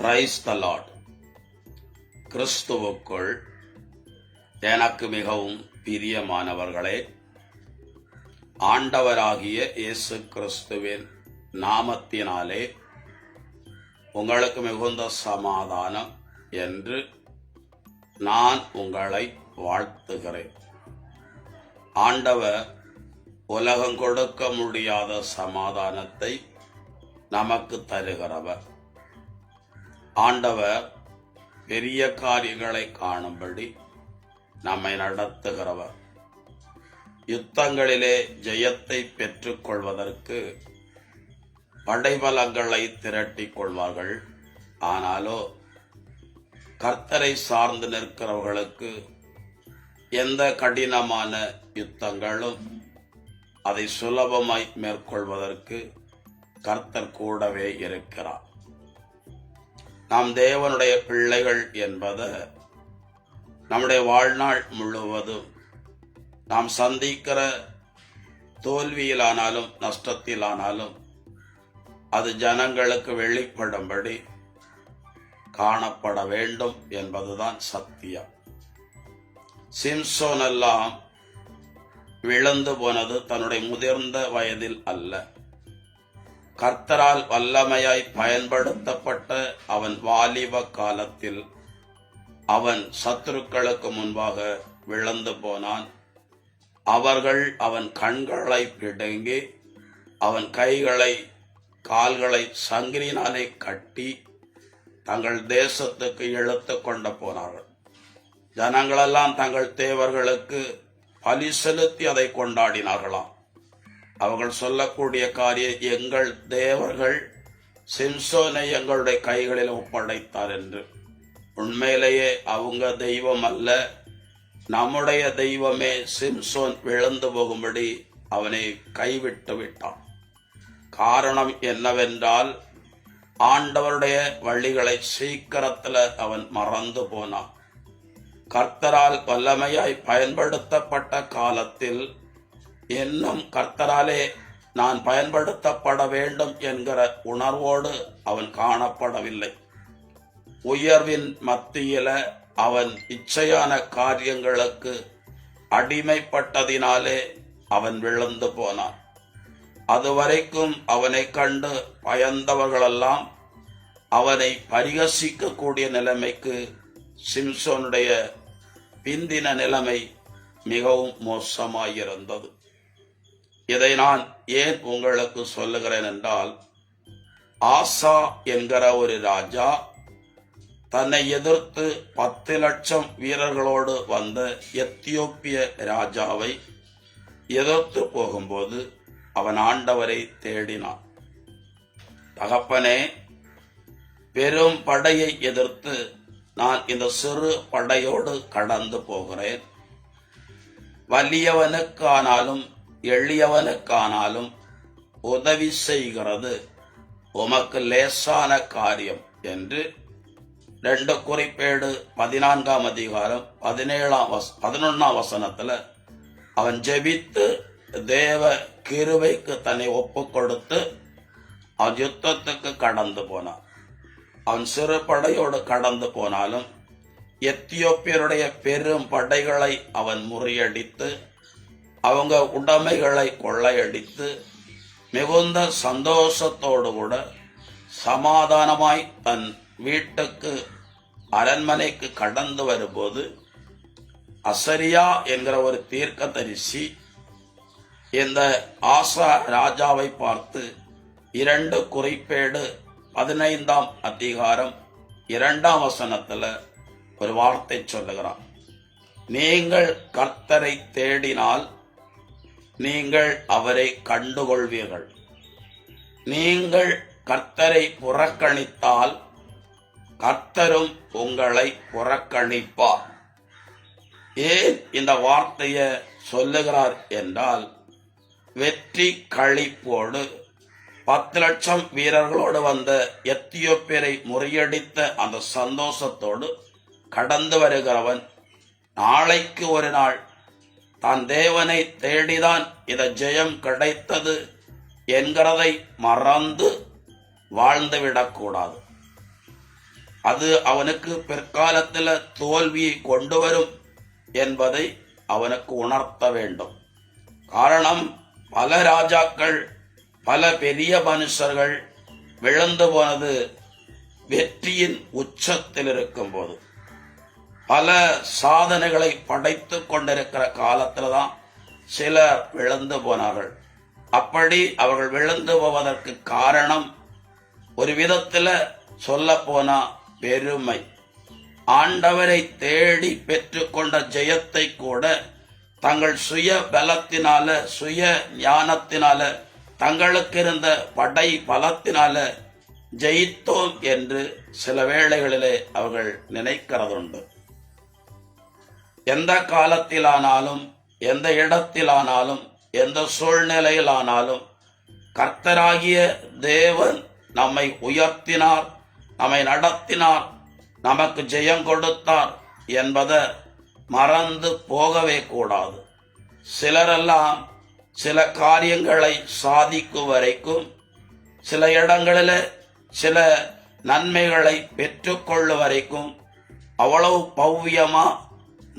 Praise the Lord கிறிஸ்துவுக்குள் எனக்கு மிகவும் பிரியமானவர்களே ஆண்டவராகிய இயேசு கிறிஸ்துவின் நாமத்தினாலே உங்களுக்கு மிகுந்த சமாதானம் என்று நான் உங்களை வாழ்த்துகிறேன். ஆண்டவர் உலகம் கொடுக்க முடியாத சமாதானத்தை நமக்கு தருகிறவர். ஆண்டவர் பெரிய காரியங்களை காணும்படி நம்மை நடத்துகிறவர். யுத்தங்களிலே ஜெயத்தை பெற்றுக்கொள்வதற்கு படைபலங்களை திரட்டிக் கொள்வார்கள். ஆனாலோ கர்த்தரை சார்ந்து நிற்கிறவர்களுக்கு எந்த கடினமான யுத்தங்களும் அதை சுலபமாய் மேற்கொள்வதற்கு கர்த்தர் கூடவே இருக்கிறார். நாம் தேவனுடைய பிள்ளைகள் என்பதை நம்முடைய வாழ்நாள் முழுவதும் நாம் சந்திக்கிற தோல்வியிலானாலும் நஷ்டத்திலானாலும் அது ஜனங்களுக்கு வெளிப்படும்படி காணப்பட வேண்டும் என்பதுதான் சத்தியம். சிம்சோன் எல்லாம் விழுந்து போனது தன்னுடைய முதிர்ந்த வயதில் அல்ல. கர்த்தரால் வல்லமையாய் பயன்படுத்தப்பட்ட அவன் வாலிப காலத்தில் அவன் சத்துருக்களுக்கு முன்பாக விழுந்து போனான். அவர்கள் அவன் கண்களை பிடுங்கி அவன் கைகளை கால்களை சங்கிரினாலே கட்டி தங்கள் தேசத்துக்கு இழுத்து கொண்டு போனார்கள். ஜனங்களெல்லாம் தங்கள் தேவர்களுக்கு பலி செலுத்தி அதை கொண்டாடினார்களாம். அவர்கள் சொல்லக்கூடிய காரியம் எங்கள் தேவர்கள் சிம்சோனை எங்களுடைய கைகளில் ஒப்படைத்தார் என்று. உண்மையிலேயே அவங்க தெய்வம் அல்ல. நம்முடைய தெய்வமே சிம்சோன் விழுந்து போகும்படி அவனை கைவிட்டு விட்டான். காரணம் என்னவென்றால் ஆண்டவருடைய வழிகளை சீக்கிரத்தில் அவன் மறந்து போனான். கர்த்தரால் வல்லமையாய் பயன்படுத்தப்பட்ட காலத்தில் இன்னும் கர்த்தராலே நான் பயன்படுத்தப்பட வேண்டும் என்கிற உணர்வோடு அவன் காணப்படவில்லை. உயர்வின் மத்தியில அவன் இச்சையான காரியங்களுக்கு அடிமைப்பட்டதினாலே அவன் விழுந்து போனான். அதுவரைக்கும் அவனை கண்டு பயந்தவர்களெல்லாம் அவனை பரிகசிக்கக்கூடிய நிலைமைக்கு சிம்சோனுடைய பிந்தின நிலைமை மிகவும் மோசமாயிருந்தது. இதை நான் ஏன் உங்களுக்கு சொல்லுகிறேன் என்றால் ஆசா என்கிற ஒரு ராஜா தன்னை எதிர்த்து பத்து லட்சம் வீரர்களோடு வந்த எத்தியோப்பிய ராஜாவை எதிர்த்து போகும்போது அவன் ஆண்டவரை தேடினான். தகப்பனே பெரும் படையை எதிர்த்து நான் இந்த சிறு படையோடு கடந்து போகிறேன். வலியவனுக்கானாலும் எளியவனுக்கானாலும் உதவி செய்கிறது. உமக்கு லேசான காரியம் என்று ரெண்டு குறிப்பேடு பதினான்காம் அதிகாரம் பதினேழாம் வச பதினொன்னாம் வசனத்துல அவன் ஜெபித்து தேவ கிருவைக்கு தன்னை ஒப்பு கொடுத்து அவன் யுத்தத்துக்கு கடந்து போனான். அவன் சிறு படையோடு கடந்து போனாலும் எத்தியோப்பியருடைய பெரும் படைகளை அவன் முறியடித்து அவங்க உடைமைகளை கொள்ளையடித்து மிகுந்த சந்தோஷத்தோடு கூட சமாதானமாய் தன் வீட்டுக்கு அரண்மனைக்கு கடந்து வரும்போது அசரியா என்கிற ஒரு தீர்க்க தரிசி இந்த ஆசா ராஜாவை பார்த்து இரண்டு குறிப்பேடு பதினைந்தாம் அதிகாரம் இரண்டாம் வசனத்தில் ஒரு வார்த்தை சொல்லுகிறான். நீங்கள் கர்த்தரை தேடினால் நீங்கள் அவரை கண்டுகொள்வீர்கள். நீங்கள் கர்த்தரை புறக்கணித்தால் கர்த்தரும் உங்களை புறக்கணிப்பார். ஏன் இந்த வார்த்தையை சொல்லுகிறார் என்றால் வெற்றி களிப்போடு பத்து லட்சம் வீரர்களோடு வந்த எத்தியோப்பியரை முறியடித்த அந்த சந்தோஷத்தோடு கடந்து வருகிறவன். நாளைக்கு ஒரு நாள் தான் தேவனை தேடிதான் இந்த ஜெயம் கிடைத்தது என்கிறதை மறந்து வாழ்ந்துவிடக்கூடாது. அது அவனுக்கு பிற்காலத்தில் தோல்வியை கொண்டு வரும் என்பதை அவனுக்கு உணர்த்த வேண்டும். காரணம் பல ராஜாக்கள் பல பெரிய மனுஷர்கள் விழுந்து போனது வெற்றியின் உச்சத்தில் இருக்கும்போது. பல சாதனைகளை படைத்து கொண்டிருக்கிற காலத்துல தான் சிலர் விழுந்து போனார்கள். அப்படி அவர்கள் விழுந்து போவதற்கு காரணம் ஒரு விதத்துல சொல்ல போனா பெருமை. ஆண்டவரை தேடி பெற்றுக்கொண்ட ஜெயத்தை கூட தங்கள் சுய பலத்தினால சுய ஞானத்தினால தங்களுக்கு இருந்த படை பலத்தினால ஜெயித்தோம் என்று சில வேளைகளிலே அவர்கள் நினைக்கிறதுண்டு. எந்த காலத்திலானாலும் எந்த இடத்திலானாலும் எந்த சூழ்நிலையிலானாலும் கர்த்தராகிய தேவன் நம்மை உயர்த்தினார் நம்மை நடத்தினார் நமக்கு ஜெயம் கொடுத்தார் என்பதை மறந்து போகவே கூடாது. சிலரெல்லாம் சில காரியங்களை சாதிக்கும் வரைக்கும் சில இடங்களில் சில நன்மைகளை பெற்றுக்கொள்ளும் வரைக்கும் அவ்வளவு பவ்யமாக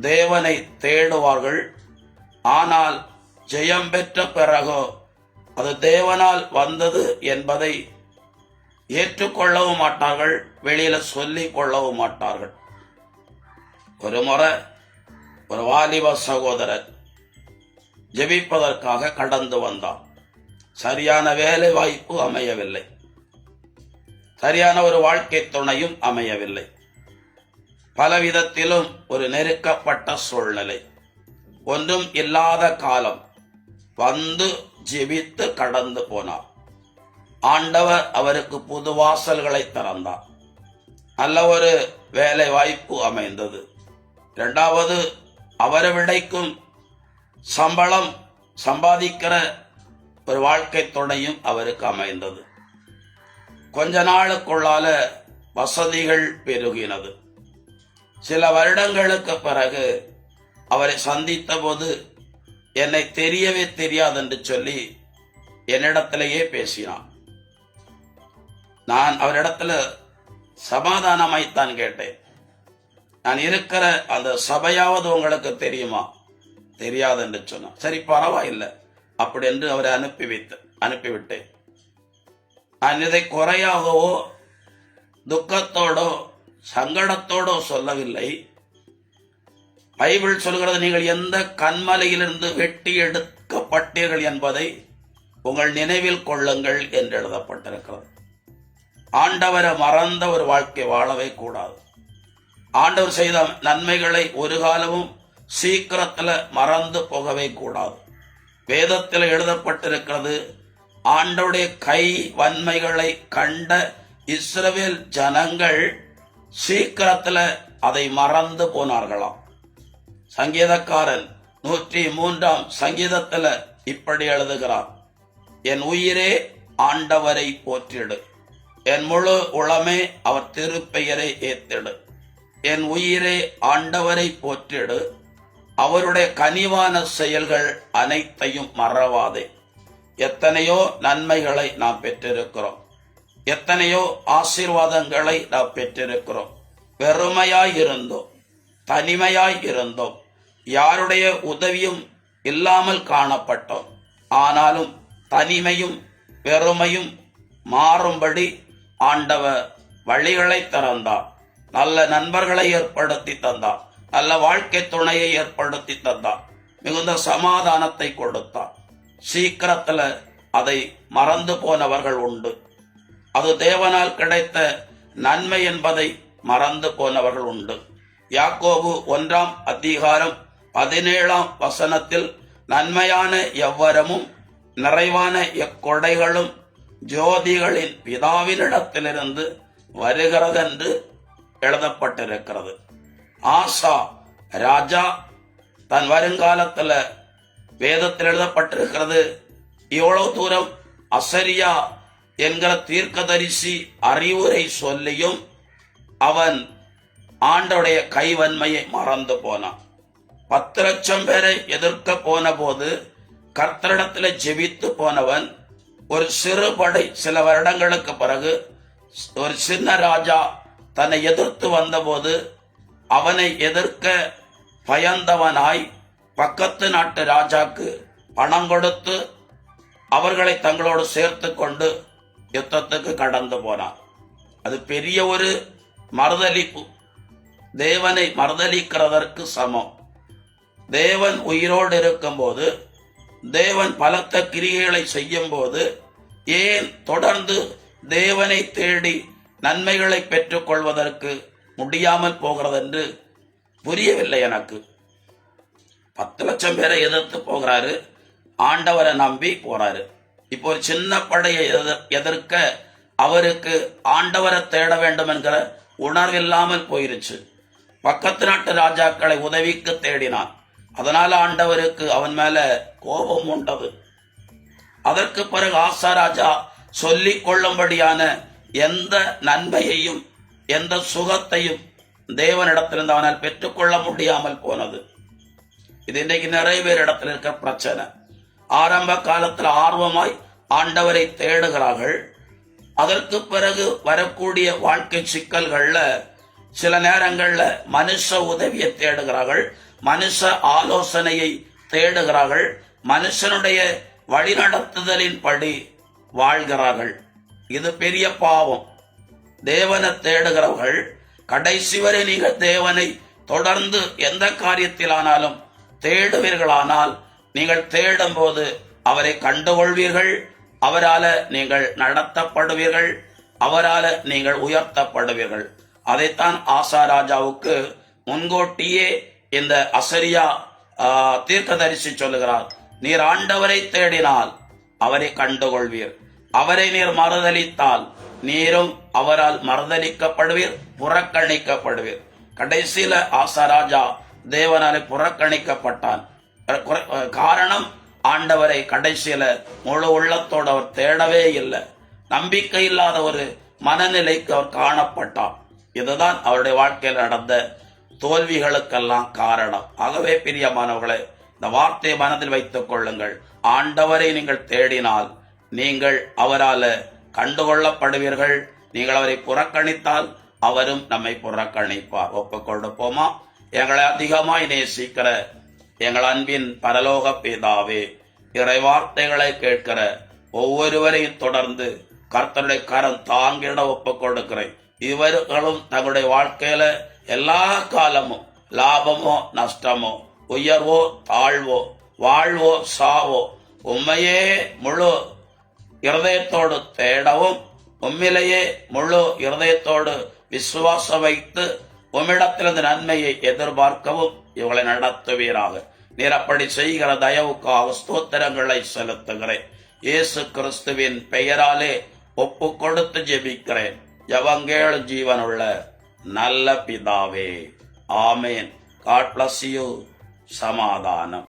தேவனை தேடுவார்கள். ஆனால் ஜெயம் பெற்ற பிறகோ அது தேவனால் வந்தது என்பதை ஏற்றுக்கொள்ளவும் மாட்டார்கள் வெளியில சொல்லிக் கொள்ளவும் மாட்டார்கள். ஒரு முறை ஒரு வாலிப சகோதரர் ஜெபிப்பதற்காக கடந்து வந்தார் சரியான வேலை வாய்ப்பு அமையவில்லை. சரியான ஒரு வாழ்க்கை துணையும் அமையவில்லை. பலவிதத்திலும் ஒரு நெருக்கப்பட்ட சூழ்நிலை. ஒன்றும் இல்லாத காலம் வந்து ஜெபித்து கடந்து போனார். ஆண்டவர் அவருக்கு புது வாசல்களை திறந்தார். நல்ல ஒரு வேலை வாய்ப்பு அமைந்தது. இரண்டாவது அவரை விடைக்கும் சம்பளம் சம்பாதிக்கிற ஒரு வாழ்க்கை துணையும் அவருக்கு அமைந்தது. கொஞ்ச நாளுக்குள்ளால வசதிகள் பெருகினது. சில வருடங்களுக்கு பிறகு அவரை சந்தித்த போது என்னை தெரியவே தெரியாது என்று சொல்லி என்னிடத்திலேயே பேசினான். நான் அவரிடத்துல சமாதானமாய்த்தான் கேட்டேன். நான் இருக்கிற அந்த சபையாவது உங்களுக்கு தெரியுமா? தெரியாது என்று சொன்னான். சரி பரவாயில்லை அப்படி என்று அவரை அனுப்பி வைத்த அனுப்பிவிட்டேன் நான் இதை குறையாகவோ துக்கத்தோடோ சங்கடத்தோடோ சொல்லவில்லை. பைபிள் சொல்கிறது நீங்கள் எந்த கண்மலையிலிருந்து வெட்டி எடுக்கப்பட்டீர்கள் என்பதை உங்கள் நினைவில் கொள்ளுங்கள் என்று எழுதப்பட்டிருக்கிறது. ஆண்டவரை மறந்த ஒரு வாழ்க்கை வாழவே கூடாது. ஆண்டவர் செய்த நன்மைகளை ஒரு காலமும் சீக்கிரத்தில் மறந்து போகவே கூடாது. வேதத்தில் எழுதப்பட்டிருக்கிறது ஆண்டவுடைய கை வன்மைகளை கண்ட இஸ்ரவேல் ஜனங்கள் சீக்கிரத்தில் அதை மறந்து போனார்களாம். சங்கீதக்காரன் நூற்றி மூன்றாம் சங்கீதத்தில் இப்படி எழுதுகிறார் என் உயிரே ஆண்டவரை போற்றிடு. என் முழு உளமே அவர் திருப்பெயரை ஏத்திடு. என் உயிரே ஆண்டவரை போற்றிடு. அவருடைய கனிவான செயல்கள் அனைத்தையும் மறவாதே. எத்தனையோ நன்மைகளை நாம் பெற்றிருக்கிறோம். எத்தனையோ ஆசீர்வாதங்களை நாம் பெற்றிருக்கிறோம். வெறுமையாய் இருந்தோம். தனிமையாய் இருந்தோம். யாருடைய உதவியும் இல்லாமல் காணப்பட்டோம். ஆனாலும் தனிமையும் வெறுமையும் மாறும்படி ஆண்டவர் வழிகளை திறந்தார். நல்ல நண்பர்களை ஏற்படுத்தி தந்தார். நல்ல வாழ்க்கை துணையை ஏற்படுத்தி தந்தார். மிகுந்த சமாதானத்தை கொடுத்தார். சீக்கிரத்தில் அதை மறந்து போனவர்கள் உண்டு. அது தேவனால் கிடைத்த நன்மை என்பதை மறந்து போனவர்கள் உண்டு. யாக்கோபு ஒன்றாம் அதிகாரம் பதினேழாம் வசனத்தில் நன்மையான எவ்வரமும் நிறைவான எக்கொடைகளும் ஜோதிகளின் பிதாவினிடத்திலிருந்து வருகிறதென்று எழுதப்பட்டிருக்கிறது. ஆசா ராஜா தன் வருங்காலத்துல வேதத்தில் எழுதப்பட்டிருக்கிறது இவ்வளவு தூரம் அசரியா என்கிற தீர்க்கதரிசி அறிவுரை சொல்லியும் அவன் ஆண்டவுடைய கைவன்மையை மறந்து போனான். பத்து லட்சம் பேரை எதிர்க்க போன போது கர்த்தரிடத்தில் ஜெபித்து போனவன் ஒரு சிறு படை சில வருடங்களுக்கு பிறகு ஒரு சின்ன ராஜா தன்னை எதிர்த்து வந்தபோது அவனை எதிர்க்க பயந்தவனாய் பக்கத்து நாட்டு ராஜாக்கு பணம் கொடுத்து அவர்களை தங்களோடு சேர்த்து கொண்டு யுத்தத்துக்கு கடந்து போனார். அது பெரிய ஒரு மறுதளிப்பு தேவனை மறுதளிக்கிறதற்கு சமம். தேவன் உயிரோடு இருக்கும்போது தேவன் பலத்த கிரியைகளை செய்யும் போது ஏன் தொடர்ந்து தேவனை தேடி நன்மைகளை பெற்றுக்கொள்வதற்கு முடியாமல் போகிறது என்று புரியவில்லை எனக்கு. பத்து லட்சம் பேரை எதிர்த்து போகிறாரு. ஆண்டவரை நம்பி போறாரு. இப்போ ஒரு சின்ன படையை எதிர்- எதிர்க்க அவருக்கு ஆண்டவரை தேட வேண்டும் என்கிற உணர்வில்லாமல் போயிருச்சு. பக்கத்து நாட்டு ராஜாக்களை உதவிக்கு தேடினான். அதனால் ஆண்டவருக்கு அவன் மேல கோபம் உண்டது. அதற்கு பிறகு ஆசா ராஜா சொல்லிக் கொள்ளும்படியான எந்த நன்மையையும் எந்த சுகத்தையும் தேவனிடத்திலிருந்து அவனால் பெற்றுக்கொள்ள முடியாமல் போனது. இது இன்னைக்கு நிறைய பேர் இடத்துல இருக்கிற பிரச்சனை. ஆரம்ப காலத்தில் ஆர்வமாய் ஆண்டவரை தேடுகிறார்கள். அதற்கு பிறகு வரக்கூடிய வாழ்க்கை சிக்கல்களில் சில நேரங்களில் மனுஷ உதவியை தேடுகிறார்கள். மனுஷ ஆலோசனையை தேடுகிறார்கள். மனுஷனுடைய வழிநடத்துதலின் படி வாழ்கிறார்கள். இது பெரிய பாவம். தேவனை தேடுகிறவர்கள் கடைசி வரை நீங்கள் தேவனை தொடர்ந்து எந்த காரியத்திலானாலும் தேடுவீர்களானால் நீங்கள் தேடும் போது அவரை கண்டுகொள்வீர்கள் அவரால நீங்கள் நடத்தப்படுவீர்கள் அவரால நீங்கள் உயர்த்தப்படுவீர்கள். அதைத்தான் ஆசா ராஜாவுக்கு முன்கூட்டியே இந்த அசரியா ஆ, தீர்க்கதரிசி சொல்லுகிறார். நீர் ஆண்டவரை தேடினால் அவரை கண்டுகொள்வீர். அவரை நீர் மறுதளித்தால் நீரும் அவரால் மறுதளிக்கப்படுவீர் புறக்கணிக்கப்படுவீர். கடைசியில ஆசா ராஜா தேவனாலே புறக்கணிக்கப்பட்டான். காரணம் ஆண்டவரை கடைசியில முழு உள்ளத்தோடு அவர் தேடவே இல்லை. நம்பிக்கை இல்லாத ஒரு மனநிலைக்கு அவர் காணப்பட்டார். இதுதான் அவருடைய வாழ்க்கையில் நடந்த தோல்விகளுக்கெல்லாம் காரணம். ஆகவே பிரியமானவர்களே இந்த வார்த்தையை மனதில் வைத்துக் கொள்ளுங்கள். ஆண்டவரை நீங்கள் தேடினால் நீங்கள் அவரால கண்டுகொள்ளப்படுவீர்கள். நீங்கள் அவரை புறக்கணித்தால் அவரும் நம்மை புறக்கணிப்பார். ஒப்புக் கொடுப்போமா எங்களை அதிகமாய் நேசிக்கிற எங்கள் அன்பின் பரலோக பிதாவே இறைவார்த்தைகளை கேட்கிற ஒவ்வொருவரையும் தொடர்ந்து கர்த்தருடைய கரம் தாங்கிட ஒப்பு கொடுக்கிறேன். இவர்களும் தங்களுடைய வாழ்க்கையில எல்லா காலமும் லாபமோ நஷ்டமோ உயர்வோ தாழ்வோ வாழ்வோ சாவோ உண்மையே முழு இருதயத்தோடு தேடவும் உண்மையிலேயே முழு இருதயத்தோடு விசுவாசம் வைத்து உம்மிடத்திலிருந்து நன்மையை எதிர்பார்க்கவும் இவளை நடத்துவீராக. நீர் அப்படி செய்கிற தயவுக்காக ஸ்தோத்திரங்களை செலுத்துகிறேன். இயேசு கிறிஸ்துவின் பெயராலே ஒப்பு கொடுத்து ஜெபிக்கிறேன். ஜவங்கேள் ஜீவனுள்ள நல்ல பிதாவே. ஆமேன். காட் பிளஸ் யூ சமாதானம்.